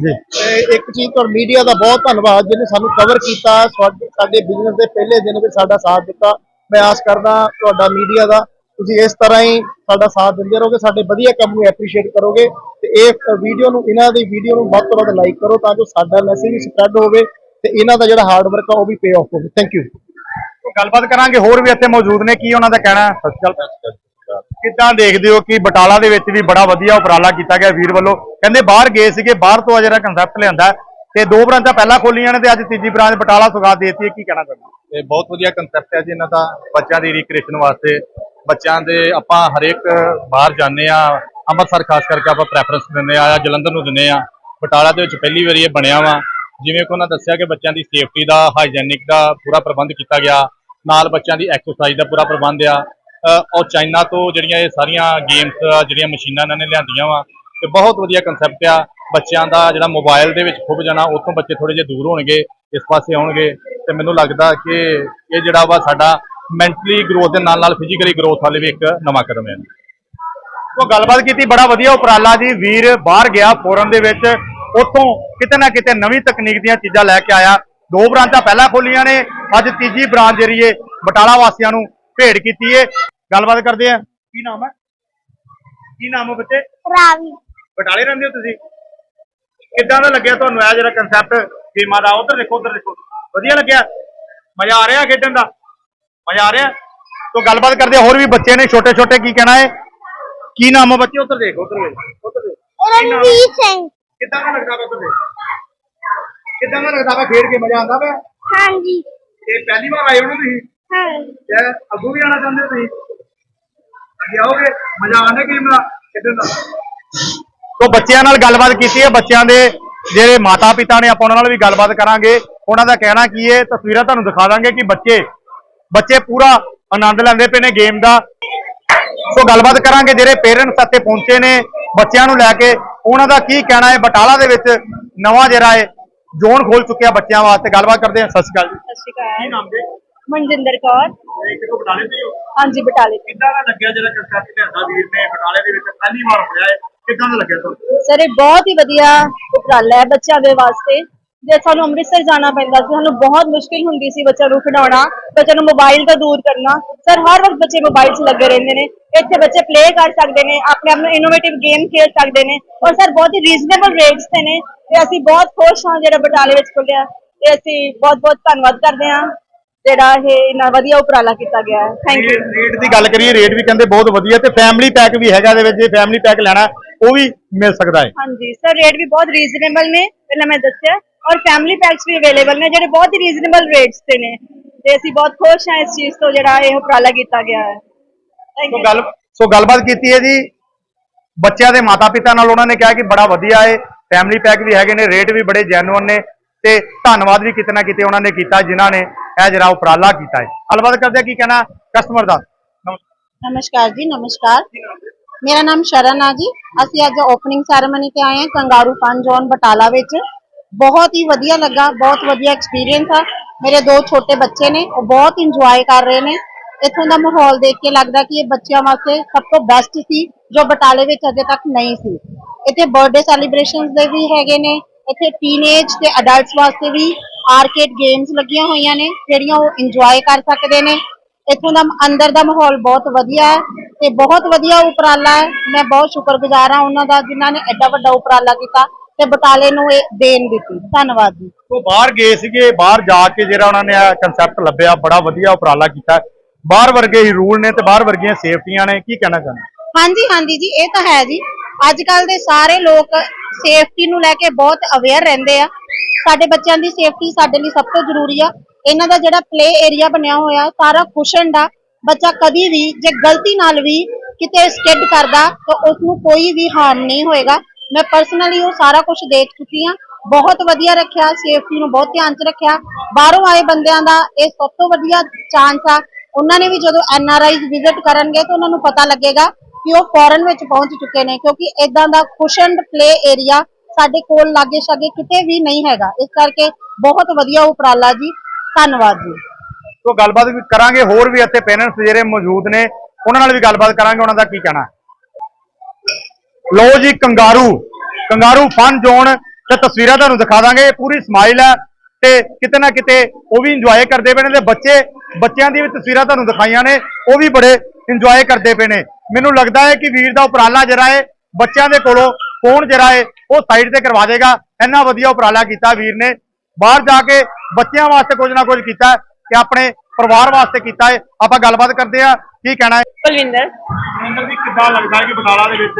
ਜੀ। ਤੇ ਇੱਕ ਚੀਜ਼ ਤੋਂ ਮੀਡੀਆ ਦਾ ਬਹੁਤ ਧੰਨਵਾਦ ਜਿਹਨੇ ਸਾਨੂੰ ਕਵਰ ਕੀਤਾ ਸਾਡੇ ਬਿਜ਼ਨਸ ਦੇ ਪਹਿਲੇ ਦਿਨ ਵਿੱਚ ਸਾਡਾ ਸਾਥ ਦਿੱਤਾ। ਮੈਂ ਆਸ ਕਰਦਾ ਤੁਹਾਡਾ ਮੀਡੀਆ ਦਾ ਤੁਸੀਂ ਇਸ ਤਰ੍ਹਾਂ ਹੀ ਸਾਡਾ ਸਾਥ ਦਿੰਦੇ ਰਹੋਗੇ ਸਾਡੇ ਵਧੀਆ ਕੰਮ ਨੂੰ ਐਪਰੀਸ਼ੀਏਟ ਕਰੋਗੇ। ਤੇ ਇਹ ਵੀਡੀਓ ਨੂੰ ਇਹਨਾਂ ਦੀ ਵੀਡੀਓ ਨੂੰ ਵੱਧ ਤੋਂ ਵੱਧ ਲਾਈਕ ਕਰੋ ਤਾਂ ਜੋ ਸਾਡਾ ਮੈਸੇਜ ਵੀ ਸਪਰੈਡ ਹੋਵੇ ਤੇ ਇਹਨਾਂ ਦਾ ਜਿਹੜਾ ਹਾਰਡ ਵਰਕ ਆ ਉਹ ਵੀ ਪੇ ਆਫ ਹੋਵੇ। ਥੈਂਕ ਯੂ ਗੱਲਬਾਤ ਕਰਾਂਗੇ ਹੋਰ ਵੀ ਇੱਥੇ ਮੌਜੂਦ ਨੇ ਕੀ ਉਹਨਾਂ ਦਾ ਕਹਿਣਾ? ਸਤਿ ਸ਼੍ਰੀ ਅਕਾਲ ਕਿੱਦਾਂ ਦੇਖਦੇ ਹੋ ਕਿ ਬਟਾਲਾ ਦੇ ਵਿੱਚ ਵੀ ਬੜਾ ਵਧੀਆ ਉਪਰਾਲਾ ਕੀਤਾ ਗਿਆ ਵੀਰ ਵੱਲੋਂ? ਕਹਿੰਦੇ ਬਾਹਰ ਗਏ ਸੀਗੇ ਬਾਹਰ ਤੋਂ ਆ ਜਿਹੜਾ ਕਨਸੈਪਟ ਲਿਆਂਦਾ ਤੇ ਦੋ ਬ੍ਰਾਂਚਾਂ ਪਹਿਲਾਂ ਖੋਲੀਆਂ ਨੇ ਤੇ ਅੱਜ ਤੀਜੀ ਬ੍ਰਾਂਚ ਬਟਾਲਾ ਸੁਗਾਤ ਦੇਤੀ ਹੈ ਕੀ ਕਹਿਣਾ ਚਾਹੁੰਦੇ ਇਹ ਬਹੁਤ ਵਧੀਆ ਕੰਸੈਪਟ ਹੈ ਜੀ ਇਹਨਾਂ ਦਾ ਬੱਚਿਆਂ ਦੀ ਰੀਕ੍ਰੀਏਸ਼ਨ ਵਾਸਤੇ। ਬੱਚਿਆਂ ਦੇ ਆਪਾਂ ਹਰੇਕ ਬਾਹਰ ਜਾਂਦੇ ਆ ਅੰਮ੍ਰਿਤਸਰ ਖਾਸ ਕਰਕੇ ਆਪਾਂ ਪ੍ਰੈਫਰੈਂਸ ਦਿੰਦੇ ਆ ਜਲੰਧਰ ਨੂੰ ਦਿੰਦੇ ਆ ਬਟਾਲਾ ਦੇ ਵਿੱਚ ਪਹਿਲੀ ਵਾਰੀ ਇਹ ਬਣਿਆ ਵਾ। ਜਿਵੇਂ ਕਿ ਉਹਨਾਂ ਦੱਸਿਆ ਕਿ ਬੱਚਿਆਂ ਦੀ ਸੇਫਟੀ ਦਾ ਹਾਈਜੈਨਿਕ ਦਾ ਪੂਰਾ ਪ੍ਰਬੰਧ ਕੀਤਾ ਗਿਆ। ਨਾਲ ਬੱਚਿਆਂ ਦੀ ਐਕਸਰਸਾਈਜ਼ ਦਾ ਪੂਰਾ ਪ੍ਰਬੰਧ ਆ। ਔਰ ਚਾਈਨਾ ਤੋਂ ਜਿਹੜੀਆਂ ਇਹ ਸਾਰੀਆਂ ਗੇਮਸ ਜਿਹੜੀਆਂ ਮਸ਼ੀਨਾਂ ਇਹਨਾਂ ਨੇ ਲਿਆਂਦੀਆਂ ਵਾ, ਤੇ ਬਹੁਤ ਵਧੀਆ ਕੰਸੈਪਟ ਆ। ਬੱਚਿਆਂ ਦਾ ਜਿਹੜਾ ਮੋਬਾਈਲ ਦੇ ਵਿੱਚ ਖੁੱਭ ਜਾਣਾ, ਉੱਥੋਂ ਬੱਚੇ ਥੋੜੇ ਜਿਹਾ ਦੂਰ ਹੋਣਗੇ, ਇਸ ਪਾਸੇ ਆਉਣਗੇ, ਤੇ ਮੈਨੂੰ ਲੱਗਦਾ ਕਿ ਇਹ ਜਿਹੜਾ ਵਾ ਸਾਡਾ ਮੈਂਟਲੀ ਗਰੋਥ ਦੇ ਨਾਲ ਨਾਲ ਫਿਜ਼ੀਕਲੀ ਗਰੋਥ ਵਾਲੇ ਵੀ ਇੱਕ ਨਵਾਂ ਕਦਮ ਹੈ। ਉਹ ਗੱਲਬਾਤ ਕੀਤੀ, ਬੜਾ ਵਧੀਆ ਉਪਰਾਲਾ ਜੀ, ਵੀਰ ਬਾਹਰ ਗਿਆ ਫੋਰਨ ਦੇ ਵਿੱਚ, ਉੱਥੋਂ ਕਿਤੇ ਨਾ ਕਿਤੇ ਨਵੀਂ ਤਕਨੀਕ ਦੀਆਂ ਚੀਜ਼ਾਂ ਲੈ ਕੇ ਆਇਆ। ਦੋ ਬ੍ਰਾਂਚਾਂ ਪਹਿਲਾਂ ਖੋਲੀਆਂ ਨੇ ਅੱਜ ਤੀਜੀ ਬ੍ਰਾਂਚ ਜਿਹੜੀ ਏ ਬਟਾਲਾ ਵਾਸੀਆਂ ਨੂੰ ਭੇਟ ਕੀਤੀ ਏ। ਗੱਲਬਾਤ ਕਰਦੇ ਆ। ਕੀ ਨਾਮ ਹੈ ਕੀ ਨਾਮ ਹੈ ਬੱਚੇ? ਰਾਵੀ। ਬਟਾਲੇ ਰਹਿੰਦੇ ਹੋ ਤੁਸੀਂ? ਕਿੱਦਾਂ ਦਾ ਲੱਗਿਆ ਤੁਹਾਨੂੰ ਇਹ ਜਿਹੜਾ ਕਨਸੈਪਟ ਗੇਮਾਂ ਦਾ? ਉਧਰ ਦੇਖੋ ਉਧਰ ਦੇਖੋ। ਵਧੀਆ ਲੱਗਿਆ? ਮਜ਼ਾ ਆ ਰਿਹਾ ਖੇਡਣ ਦਾ? ਮਜ਼ਾ ਆ ਰਿਹਾ? ਤੋ ਗੱਲਬਾਤ ਕਰਦੇ ਹੋਰ ਵੀ ਬੱਚੇ ਨੇ ਛੋਟੇ ਛੋਟੇ ਕੀ ਕਹਿਣਾ ਹੈ ਕੀ ਨਾਮ ਹੈ ਬੱਚੇ? ਉਧਰ ਦੇਖੋ ਉਧਰ ਦੇਖੋ ਉਧਰ ਦੇਖੋ। ਰਣਵੀਰ ਸਿੰਘ। ਕਿੱਦਾਂ ਦਾ ਲੱਗਦਾ ਉਧਰ ਦੇਖ? ਕਿੱਦਾਂ ਦਾ ਲੱਗਦਾ ਵਾ? ਖੇਡ ਕੇ ਮਜ਼ਾ ਆਉਂਦਾ ਵਾ? ਹਾਂਜੀ। ਇਹ ਪਹਿਲੀ ਵਾਰ ਆਏ ਹੋ ਨਾ ਤੁਸੀਂ? ਹਾਂ ਤੇ ਅੱਗੋਂ ਵੀ ਆਣਾ ਚਾਹੁੰਦੇ ਹੋ ਤੁਸੀਂ? ਅੱਗੇ ਆਓਗੇ? ਮਜ਼ਾ ਆਉਂਦਾ ਗੇਮ ਦਾ ਖੇਡਣ ਦਾ? ਤੋ ਬੱਚਿਆਂ ਨਾਲ ਗੱਲਬਾਤ ਕੀਤੀ ਹੈ। ਬੱਚਿਆਂ ਦੇ ਜਿਹੜੇ ਮਾਤਾ ਪਿਤਾ ਨੇ ਆਪਾਂ ਉਹਨਾਂ ਨਾਲ ਵੀ ਗੱਲਬਾਤ ਕਰਾਂਗੇ। ਉਹਨਾਂ ਦਾ ਕਹਿਣਾ ਕੀ ਹੈ? ਤਸਵੀਰਾਂ ਤੁਹਾਨੂੰ ਦਿਖਾ ਦਾਂਗੇ ਕਿ ਬੱਚੇ ਬੱਚੇ ਪੂਰਾ ਆਨੰਦ ਲੈਂਦੇ ਪਏ ਨੇ ਗੇਮ ਦਾ। ਸੋ ਗੱਲਬਾਤ ਕਰਾਂਗੇ। ਜਿਹੜੇ ਪੇਰੈਂਟਸ ਇੱਥੇ ਪਹੁੰਚੇ ਨੇ ਬੱਚਿਆਂ ਨੂੰ ਲੈ ਕੇ ਉਹਨਾਂ ਦਾ ਕੀ ਕਹਿਣਾ ਹੈ? ਬਟਾਲਾ ਦੇ ਵਿੱਚ ਨਵਾਂ ਜਿਹੜਾ ਹੈ ਜ਼ੋਨ ਖੋਲ ਚੁੱਕਿਆ ਬੱਚਿਆਂ ਵਾਸਤੇ। ਗੱਲਬਾਤ ਕਰਦੇ ਹਾਂ। ਸਤਿ ਸ਼੍ਰੀ ਅਕਾਲ ਜੀ। ਸਤਿ ਸ਼੍ਰੀ ਕੀ ਅਕਾਲ ਨਾਮ ਦੇ ਮਨਜਿੰਦਰ ਕੌਰ। ਇੱਕ ਤੋਂ ਬਟਾਲੇ ਦੇ ਹੋ ਹਾਂਜੀ ਬਟਾਲੇ ਤੋਂ। ਕਿੱਦਾਂ ਦਾ ਲੱਗਿਆ ਜਿਹੜਾ ਕੰਸੈਪਟ ਲਿਆਂਦਾ ਵੀਰ ਨੇ ਬਟਾਲੇ ਦੇ ਵਿੱਚ ਪਹਿਲੀ ਵਾਰ ਹੋਇਆ ਹੈ ਕਿੱਦਾਂ ਦਾ ਲੱਗਿਆ ਤੁਹਾਨੂੰ? ਸਰ ਇਹ ਬਹੁਤ ਹੀ ਵਧੀਆ ਉਪਰਾਲਾ ਹੈ ਬੱਚਿਆਂ ਦੇ ਵਾਸਤੇ। ਜੇ ਸਾਨੂੰ ਅੰਮ੍ਰਿਤਸਰ ਜਾਣਾ ਪੈਂਦਾ ਸੀ, ਸਾਨੂੰ ਬਹੁਤ ਮੁਸ਼ਕਿਲ ਹੁੰਦੀ ਸੀ ਬੱਚਿਆਂ ਨੂੰ ਖਿਡਾਉਣਾ, ਬੱਚਿਆਂ ਨੂੰ ਮੋਬਾਈਲ ਤੋਂ ਦੂਰ ਕਰਨਾ। ਸਰ ਹਰ ਵਕਤ ਬੱਚੇ ਮੋਬਾਈਲ 'ਚ ਲੱਗੇ ਰਹਿੰਦੇ ਨੇ। ਇੱਥੇ ਬੱਚੇ ਪਲੇ ਕਰ ਸਕਦੇ ਨੇ, ਆਪਣੇ ਆਪ ਨੂੰ ਇਨੋਵੇਟਿਵ ਗੇਮ ਖੇਡ ਸਕਦੇ ਨੇ। ਔਰ ਸਰ ਬਹੁਤ ਹੀ ਰੀਜ਼ਨੇਬਲ ਰੇਟਸ ਤੇ ਨੇ ਤੇ ਅਸੀਂ ਬਹੁਤ ਖੁਸ਼ ਹਾਂ ਜਿਹੜਾ ਬਟਾਲੇ ਵਿੱਚ ਖੁੱਲਿਆ। ਤੇ ਅਸੀਂ ਬਹੁਤ ਬਹੁਤ ਧੰਨਵਾਦ ਕਰਦੇ ਹਾਂ, ਜਿਹੜਾ ਇਹ ਇੰਨਾ ਵਧੀਆ ਉਪਰਾਲਾ ਕੀਤਾ ਗਿਆ ਹੈ। ਥੈਂਕ ਯੂ ਰੇਟ ਦੀ ਗੱਲ ਕਰੀਏ ਰੇਟ ਵੀ ਕਹਿੰਦੇ ਬਹੁਤ ਵਧੀਆ ਤੇ ਫੈਮਿਲੀ ਪੈਕ ਵੀ ਹੈਗਾ ਇਹਦੇ ਵਿੱਚ, ਜੇ ਫੈਮਿਲੀ ਪੈਕ ਲੈਣਾ ਉਹ ਵੀ ਮਿਲ ਸਕਦਾ ਹੈ। ਹਾਂਜੀ ਸਰ ਰੇਟ ਵੀ ਬਹੁਤ ਰੀਜ਼ਨੇਬਲ ਨੇ ਪਹਿਲਾਂ ਮੈਂ ਦੱਸਿਆ। ਔਰ ਫੈਮਿਲੀ ਪੈਕਸ ਵੀ ਅਵੇਲੇਬਲ ਨੇ ਜਿਹੜੇ ਬਹੁਤ ਹੀ ਰੀਜ਼ਨੇਬਲ ਰੇਟਸ ਤੇ ਨੇ। ਤੇ ਅਸੀਂ ਬਹੁਤ ਖੁਸ਼ ਹਾਂ ਇਸ ਚੀਜ਼ ਤੋਂ ਜਿਹੜਾ ਇਹ ਉਪਰਾਲਾ ਕੀਤਾ ਗਿਆ ਹੈ। ਸੋ. ਗੱਲ ਸੋ ਗੱਲਬਾਤ ਕੀਤੀ ਹੈ ਜੀ। ਬੱਚਿਆਂ ਦੇ ਮਾਤਾ ਪਿਤਾ ਨਾਲ ਉਹਨਾਂ ਨੇ ਕਿਹਾ ਕਿ ਬੜਾ ਵਧੀਆ ਹੈ। ਫੈਮਿਲੀ ਪੈਕ ਵੀ ਹੈਗੇ ਨੇ ਰੇਟ ਵੀ ਬੜੇ ਜੈਨੂਅਨ ਨੇ। ਤੇ ਧੰਨਵਾਦ ਵੀ ਕਿਤੇ ਨਾ ਕਿਤੇ ਉਹਨਾਂ ਨੇ ਕੀਤਾ ਜਿਨ੍ਹਾਂ ਨੇ ਇਹ ਜਿਹੜਾ ਉਪਰਾਲਾ ਕੀਤਾ ਹੈ। ਗੱਲਬਾਤ ਕਰਦੇ ਕੀ ਕਹਿਣਾ ਕਸਟਮਰ ਦਾ? ਨਮਸਕਾਰ ਜੀ ਨਮਸਕਾਰ। ਮੇਰਾ ਨਾਮ ਸ਼ਰਨ ਆ ਜੀ। ਅਸੀਂ ਅੱਜ ਓਪਨਿੰਗ ਸੈਰੇਮਨੀ ਤੇ ਆਏ ਹਾਂ, ਕੰਗਾਰੂ ਫਨ ਜ਼ੋਨ ਬਟਾਲਾ ਵਿੱਚ। ਬਹੁਤ ਹੀ ਵਧੀਆ ਲੱਗਾ, ਬਹੁਤ ਵਧੀਆ ਐਕਸਪੀਰੀਅੰਸ ਆ। ਮੇਰੇ ਦੋ ਛੋਟੇ ਬੱਚੇ ਨੇ, ਉਹ ਬਹੁਤ ਇੰਜੋਏ ਕਰ ਰਹੇ ਨੇ। ਇੱਥੋਂ ਦਾ ਮਾਹੌਲ ਦੇਖ ਕੇ ਲੱਗਦਾ ਕਿ ਇਹ ਬੱਚਿਆਂ ਵਾਸਤੇ ਸਭ ਤੋਂ ਬੈਸਟ ਸੀ, ਜੋ ਬਟਾਲੇ ਵਿੱਚ ਅਜੇ ਤੱਕ ਨਹੀਂ ਸੀ। ਇੱਥੇ ਬਰਥਡੇ ਸੈਲੀਬ੍ਰੇਸ਼ਨਸ ਦੇ ਵੀ ਹੈਗੇ ਨੇ, ਇੱਥੇ ਟੀਨੇਜ ਤੇ ਅਡਲਟਸ ਵਾਸਤੇ ਵੀ ਆਰਕੇਡ ਗੇਮਸ ਲੱਗੀਆਂ ਹੋਈਆਂ ਨੇ, ਜਿਹੜੀਆਂ ਉਹ ਇੰਜੋਏ ਕਰ ਸਕਦੇ ਨੇ। ਇੱਥੋਂ ਦਾ ਅੰਦਰ ਦਾ ਮਾਹੌਲ ਬਹੁਤ ਵਧੀਆ ਹੈ ਤੇ ਬਹੁਤ ਵਧੀਆ ਉਪਰਾਲਾ ਹੈ। ਮੈਂ ਬਹੁਤ ਸ਼ੁਕਰਗੁਜ਼ਾਰ ਹਾਂ ਉਹਨਾਂ ਦਾ ਜਿਨ੍ਹਾਂ ਨੇ ਐਡਾ ਵੱਡਾ ਉਪਰਾਲਾ ਕੀਤਾ ਤੇ ਬਟਾਲੇ ਨੂੰ ਇਹ ਦੇਣ ਦਿੱਤੀ। ਧੰਨਵਾਦ ਜੀ। ਉਹ ਬਾਹਰ ਗਏ ਸੀਗੇ ਬਾਹਰ ਜਾ ਕੇ ਜਿਹੜਾ ਉਹਨਾਂ ਨੇ ਇਹ ਕਨਸੈਪਟ ਲੱਭਿਆ ਬੜਾ ਵਧੀਆ ਉਪਰਾਲਾ ਕੀਤਾ। ਬਾਹਰ ਵਰਗੇ ਹੀ ਰੂਲ ਨੇ ਤੇ ਬਾਹਰ ਵਰਗੀਆਂ ਸੇਫਟੀਆਂ ਨੇ ਕੀ ਕਹਿਣਾ ਚਾਹੁੰਦੇ ਹਾਂਜੀ ਹਾਂਜੀ ਜੀ ਇਹ ਤਾਂ ਹੈ ਜੀ। ਅੱਜ ਕੱਲ ਦੇ ਸਾਰੇ ਲੋਕ ਸੇਫਟੀ ਨੂੰ ਲੈ ਕੇ ਬਹੁਤ ਅਵੇਅਰ ਰਹਿੰਦੇ ਆ। ਸਾਡੇ ਬੱਚਿਆਂ ਦੀ ਸੇਫਟੀ ਸਾਡੇ ਲਈ ਸਭ ਤੋਂ ਜ਼ਰੂਰੀ ਆ। ਇਹਨਾਂ ਦਾ ਜਿਹੜਾ ਪਲੇ ਏਰੀਆ ਬਣਿਆ ਹੋਇਆ, ਸਾਰਾ ਕੁਸ਼ਨਡ ਆ। ਬੱਚਾ ਕਦੀ ਵੀ ਜੇ ਗਲਤੀ ਨਾਲ ਵੀ ਕਿਤੇ ਸਕਿਡ ਕਰਦਾ, ਤਾਂ ਉਸ ਨੂੰ ਕੋਈ ਵੀ ਹਾਰਮ ਨਹੀਂ ਹੋਏਗਾ। ਮੈਂ ਪਰਸਨਲੀ ਉਹ ਸਾਰਾ ਕੁਝ ਦੇਖ ਚੁੱਕੀ ਆ ਬਹੁਤ ਵਧੀਆ ਰੱਖਿਆ ਸੇਫਟੀ ਨੂੰ ਬਹੁਤ ਧਿਆਨ 'ਚ ਰੱਖਿਆ। ਬਾਹਰੋਂ ਆਏ ਬੰਦਿਆਂ ਦਾ ਇਹ ਸਭ ਤੋਂ ਵਧੀਆ ਚਾਂਸ ਆ। ਉਹਨਾਂ ਨੇ ਵੀ ਜਦੋਂ ਐਨ ਆਰ ਆਈਜ਼ ਵਿਜ਼ਿਟ ਕਰਨਗੇ, ਤਾਂ ਉਹਨਾਂ ਨੂੰ ਪਤਾ ਲੱਗੇਗਾ ਕਿ ਉਹ ਫੋਰਨ ਵਿੱਚ ਪਹੁੰਚ ਚੁੱਕੇ ਨੇ, ਕਿਉਂਕਿ ਇਦਾਂ ਦਾ ਕੁਸ਼ਨਡ ਪਲੇ ਏਰੀਆ ਸਾਡੇ ਕੋਲ ਲਾਗੇ ਛਾਗੇ ਕਿਤੇ ਵੀ ਨਹੀਂ ਹੈਗਾ। ਇਸ ਕਰਕੇ ਬਹੁਤ ਵਧੀਆ ਉਪਰਾਲਾ ਜੀ। ਧੰਨਵਾਦ ਜੀ। ਸੋ ਗੱਲਬਾਤ ਵੀ ਕਰਾਂਗੇ। ਹੋਰ ਵੀ ਇੱਥੇ ਪੇਰੈਂਟਸ ਜਿਹੜੇ ਮੌਜੂਦ ਨੇ, ਉਹਨਾਂ ਨਾਲ ਵੀ ਗੱਲਬਾਤ ਕਰਾਂਗੇ। ਉਹਨਾਂ ਦਾ ਕੀ ਕਹਿਣਾ? ਲੋ ਜੀ ਕੰਗਾਰੂ। ਕੰਗਾਰੂ ਫਨ ਜ਼ੋਨ ਤੇ ਤਸਵੀਰਾਂ ਤੁਹਾਨੂੰ ਦਿਖਾ ਦਾਂਗੇ। ਪੂਰੀ ਸਮਾਈਲ ਹੈ ਤੇ ਕਿਤੇ ਨਾ ਕਿਤੇ ਉਹ ਵੀ ਇੰਜੋਏ ਕਰਦੇ ਪਏ ਨੇ ਤੇ ਬੱਚੇ, ਬੱਚਿਆਂ ਦੀ ਵੀ ਤਸਵੀਰਾਂ ਤੁਹਾਨੂੰ ਦਿਖਾਈਆਂ ਨੇ। ਉਹ ਵੀ ਬੜੇ ਇੰਜੋਏ ਕਰਦੇ ਪਏ ਨੇ। ਮੈਨੂੰ ਲੱਗਦਾ ਹੈ ਕਿ ਵੀਰ ਦਾ ਉਪਰਾਲਾ ਜਿਹੜਾ ਹੈ, ਬੱਚਿਆਂ ਦੇ ਕੋਲੋਂ ਫੋਨ ਜਿਹੜਾ ਹੈ ਉਹ ਸਾਈਡ ਤੇ ਕਰਵਾ ਦੇਗਾ। ਇੰਨਾ ਵਧੀਆ ਉਪਰਾਲਾ ਕੀਤਾ ਵੀਰ ਨੇ। ਬਾਹਰ ਜਾ ਕੇ ਬੱਚਿਆਂ ਵਾਸਤੇ ਕੁਝ ਨਾ ਕੁਝ ਕੀਤਾ ਤੇ ਆਪਣੇ ਪਰਿਵਾਰ ਵਾਸਤੇ ਕੀਤਾ ਹੈ। ਆਪਾਂ ਗੱਲਬਾਤ ਕਰਦੇ ਆ ਕੀ ਕਹਿਣਾ ਹੈ? ਕੁਲਵਿੰਦਰ। ਮੈਨੂੰ ਵੀ ਕਿੱਦਾਂ ਲੱਗਦਾ ਹੈ ਕਿ ਬਟਾਲਾ ਦੇ ਵਿੱਚ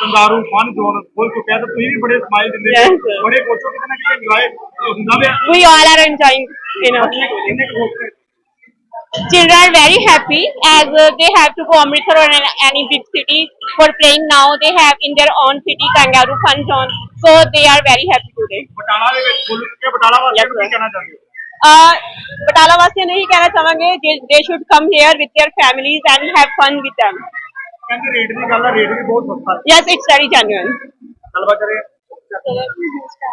ਕੰਗਾਰੂ ਫਨ ਜ਼ੋਨ ਖੁੱਲ ਚੁੱਕਿਆ ਤੇ ਤੁਸੀਂ ਵੀ ਬੜੇ ਸਮਾਈਲ ਦਿੰਦੇ ਹੋ. ਬੜੇ ਖੁਸ਼ ਹੋ ਕਿਤੇ ਨਾ ਕਿਤੇ ਇੰਜੋਏ ਹੁੰਦਾ enjoying you know. ਇੰਨੇ ਕੁ ਖੁਸ਼ ਨੇ। children are very happy as uh, they have to go Amritsar or any big city for playing now. They have in their own city kangaroo fun zone, so they are very happy today. Batala ਦੇ ਵਿੱਚ police ਕੇ ਬਟਾਲਾ ਵਾਲੇ ਨੂੰ ਕੀ ਕਹਿਣਾ ਚਾਹੁੰਦੇ ਹੋ Uh, Batala ਵਾਸੀਆਂ ਨੂੰ they should come here with their families and have fun with them. ਕਹਿੰਦੇ ਰੇਟ ਦੀ ਗੱਲ ਆ ਰੇਟ ਵੀ ਬਹੁਤ ਸਸਤਾ Yes, it's very genuine. ਗੱਲਬਾਤ ਕਰੇ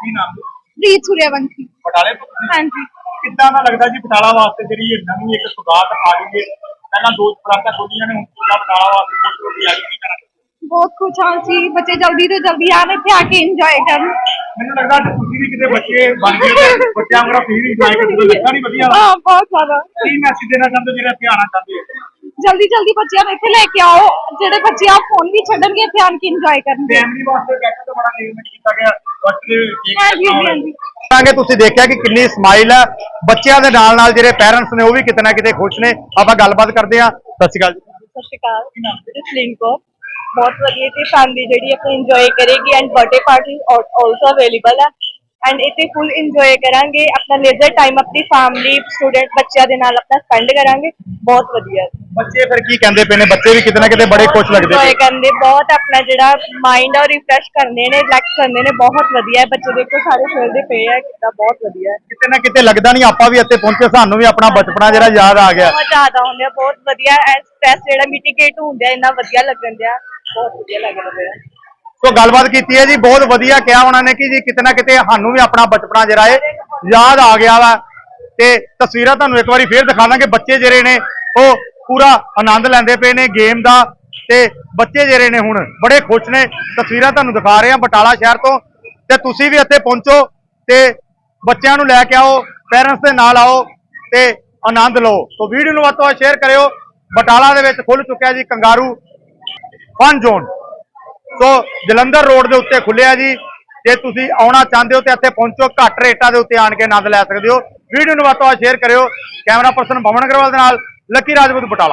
ਕੀ ਨਾਮ ਪ੍ਰੀਤ ਸੂਰਿਆਵੰਸ਼ੀ ਬਟਾਲੇ ਤੋਂ? ਹਾਂਜੀ ਕਿੱਦਾਂ ਦਾ ਲੱਗਦਾ ਜੀ ਬਟਾਲਾ ਵਾਸਤੇ ਜਿਹੜੀ ਇਹ ਨਵੀਂ ਇੱਕ ਸੁਗਾਤ ਆ ਗਈ ਹੈ? ਪਹਿਲਾਂ ਦੋ ਖੁਰਾਕਾਂ ਖੋਲੀਆਂ ਨੇ ਹੁਣ ਪੂਰਾ ਬਟਾਲਾ ਵਾਸਤੇ ਬਹੁਤ ਵਧੀਆ ਆਈ ਕੀ ਹੋ? ਬਹੁਤ ਖੁਸ਼ ਹਾਂ ਸੀ ਬੱਚੇ ਜਲਦੀ ਤੋਂ ਜਲਦੀ ਆਣ ਇੱਥੇ ਆ ਕੇ ਇੰਜੋਏ ਕਰਨ। ਮੈਨੂੰ ਲੱਗਦਾ ਕਿ ਤੁਸੀਂ ਵੀ ਕਿਤੇ ਬੱਚੇ ਬਣ ਗਏ ਤੇ ਬੱਚਿਆਂ ਵਾਂਗ ਵੀ ਇੰਜੋਏ ਕਰਦੇ ਲੱਗਾ ਨਹੀਂ ਵਧੀਆ। ਹਾਂ ਬਹੁਤ ਜ਼ਿਆਦਾ। ਕੀ ਮੈਸੇਜ ਦੇਣਾ ਚਾਹੁੰਦੇ ਹੋ ਜਿਹੜਾ ਇੱਥੇ ਆਉਣਾ ਚਾਹੁੰਦੇ ਹੋ? ਜਲਦੀ ਜਲਦੀ ਬੱਚਿਆਂ ਨੂੰ ਇੱਥੇ ਲੈ ਕੇ ਆਓ। ਜਿਹੜੇ ਬੱਚੇ ਆ ਫੋਨ ਵੀ ਛੱਡਣਗੇ ਇੱਥੇ ਆਣ ਕੇ ਇੰਜੋਏ ਕਰਨਗੇ। ਫੈਮਿਲੀ ਵਾਸਤੇ ਬੈਠ ਕੇ ਬੜਾ ਅਰੇਂਜਮੈਂਟ ਕੀਤਾ ਗਿਆ। ਕਰਾਂਗੇ ਤੁਸੀਂ ਦੇਖਿਆ ਕਿ ਕਿੰਨੀ ਸਮਾਈਲ ਹੈ ਬੱਚਿਆਂ ਦੇ ਨਾਲ ਨਾਲ ਜਿਹੜੇ ਪੈਰੈਂਟਸ ਨੇ ਉਹ ਵੀ ਕਿਤੇ ਨਾ ਕਿਤੇ ਖੁਸ਼ ਨੇ। ਆਪਾਂ ਗੱਲਬਾਤ ਕਰਦੇ ਹਾਂ। ਸਤਿ ਸ਼੍ਰੀ ਅਕਾਲ ਜੀ। ਸਤਿ ਸ਼੍ਰੀ ਅਕਾਲ। ਜਸਲੀਨ ਕੌਰ। ਬਹੁਤ ਵਧੀਆ ਤੇ ਫੈਮਿਲੀ ਜਿਹੜੀ ਆਪਣੀ ਇੰਜੋਏ ਕਰੇਗੀ and birthday party also available ਹੈ ਐਂਡ ਇੱਥੇ ਫੁੱਲ ਇੰਜੋਏ ਕਰਾਂਗੇ ਆਪਣਾ ਲੇਜ਼ਰ ਟਾਈਮ ਆਪਣੀ ਫੈਮਿਲੀ ਸਟੂਡੈਂਟ ਬੱਚਿਆਂ ਦੇ ਨਾਲ ਆਪਣਾ ਸਪੈਂਡ ਕਰਾਂਗੇ। ਬਹੁਤ ਵਧੀਆ। ਬੱਚੇ ਫਿਰ ਕੀ ਕਹਿੰਦੇ ਪਏ ਨੇ? ਬੱਚੇ ਵੀ ਕਿਤੇ ਨਾ ਕਿਤੇ ਬੜੇ ਖੁਸ਼ ਲੱਗਦੇ ਇੰਜੋਏ ਪਏ ਕਰਦੇ ਬਹੁਤ ਆਪਣਾ ਜਿਹੜਾ ਮਾਈਂਡ ਔਰ ਰਿਫਰੈਸ਼ ਕਰਨੇ ਨੇ ਰਿਲੈਕਸ ਕਰਨੇ ਨੇ ਬਹੁਤ ਵਧੀਆ ਹੈ। ਬੱਚੇ ਦੇਖੋ ਸਾਰੇ ਖੇਡਦੇ ਪਏ ਆ ਕਿੱਦਾਂ ਬਹੁਤ ਵਧੀਆ ਹੈ। ਕਿਤੇ ਨਾ ਕਿਤੇ ਲੱਗਦਾ ਨਹੀਂ ਆਪਾਂ ਵੀ ਇੱਥੇ ਪਹੁੰਚੇ ਸਾਨੂੰ ਵੀ ਆਪਣਾ ਬਚਪਨਾ ਜਿਹੜਾ ਯਾਦ ਆ ਗਿਆ। ਬਹੁਤ ਜ਼ਿਆਦਾ ਹੁੰਦੇ ਆ ਬਹੁਤ ਵਧੀਆ ਸਟ੍ਰੈਸ ਜਿਹੜਾ ਮਿਟੀਗੇਟ ਹੁੰਦਾ ਇੰਨਾ ਵਧੀਆ ਲੱਗਣ ਦਿਆ। ਬਹੁਤ ਵਧੀਆ ਲੱਗ ਰਿਹਾ ਹੈ ਸੋ ਗੱਲਬਾਤ ਕੀਤੀ ਹੈ ਜੀ, ਬਹੁਤ ਵਧੀਆ ਕਿਹਾ ਉਹਨਾਂ ਨੇ ਕਿ ਜੀ ਕਿਤੇ ਨਾ ਕਿਤੇ ਸਾਨੂੰ ਵੀ ਆਪਣਾ ਬਚਪਨਾ ਜਿਹੜਾ ਹੈ, ਯਾਦ ਆ ਗਿਆ ਵਾ। ਤੇ ਤਸਵੀਰਾਂ ਤੁਹਾਨੂੰ ਇੱਕ ਵਾਰੀ ਫੇਰ ਦਿਖਾ ਦਾਂਗੇ, ਬੱਚੇ ਜਿਹੜੇ ਨੇ, ਉਹ ਪੂਰਾ ਆਨੰਦ ਲੈਂਦੇ ਪਏ ਨੇ ਗੇਮ ਦਾ। ਤੇ ਬੱਚੇ ਜਿਹੜੇ ਨੇ ਹੁਣ ਬੜੇ ਖੁਸ਼ ਨੇ। ਤਸਵੀਰਾਂ ਤੁਹਾਨੂੰ ਦਿਖਾ ਰਹੇ ਹਾਂ ਬਟਾਲਾ ਸ਼ਹਿਰ ਤੋਂ। ਤੇ ਤੁਸੀਂ ਵੀ ਇੱਥੇ ਪਹੁੰਚੋ ਤੇ ਬੱਚਿਆਂ ਨੂੰ ਲੈ ਕੇ ਆਓ ਪੈਰੈਂਟਸ ਦੇ ਨਾਲ ਆਓ ਤੇ ਆਨੰਦ ਲਓ। ਸੋ ਵੀਡੀਓ ਨੂੰ ਵੱਧ ਤੋਂ ਵੱਧ ਸ਼ੇਅਰ ਕਰਿਓ। ਬਟਾਲਾ ਦੇ ਵਿੱਚ ਖੁੱਲ ਚੁੱਕਿਆ ਜੀ kangaroo fun zone so Jalandhar road ਦੇ ਉੱਤੇ ਖੁੱਲਿਆ ਜੀ। ਜੇ ਤੁਸੀਂ ਆਉਣਾ ਚਾਹੁੰਦੇ ਹੋ ਤੇ ਇੱਥੇ ਪਹੁੰਚੋ, ਘੱਟ ਰੇਟਾਂ ਦੇ ਉੱਤੇ ਆਣ ਕੇ ਆਨੰਦ ਲੈ ਸਕਦੇ ਹੋ। ਵੀਡੀਓ ਨੂੰ ਵੱਧ ਤੋਂ ਵੱਧ ਸ਼ੇਅਰ ਕਰਿਓ। ਕੈਮਰਾ ਪਰਸਨ ਭਵਨ ਅਗਰਵਾਲ ਦੇ ਨਾਲ, ਲੱਕੀ ਰਾਜਪੂਤ ਬਟਾਲਾ।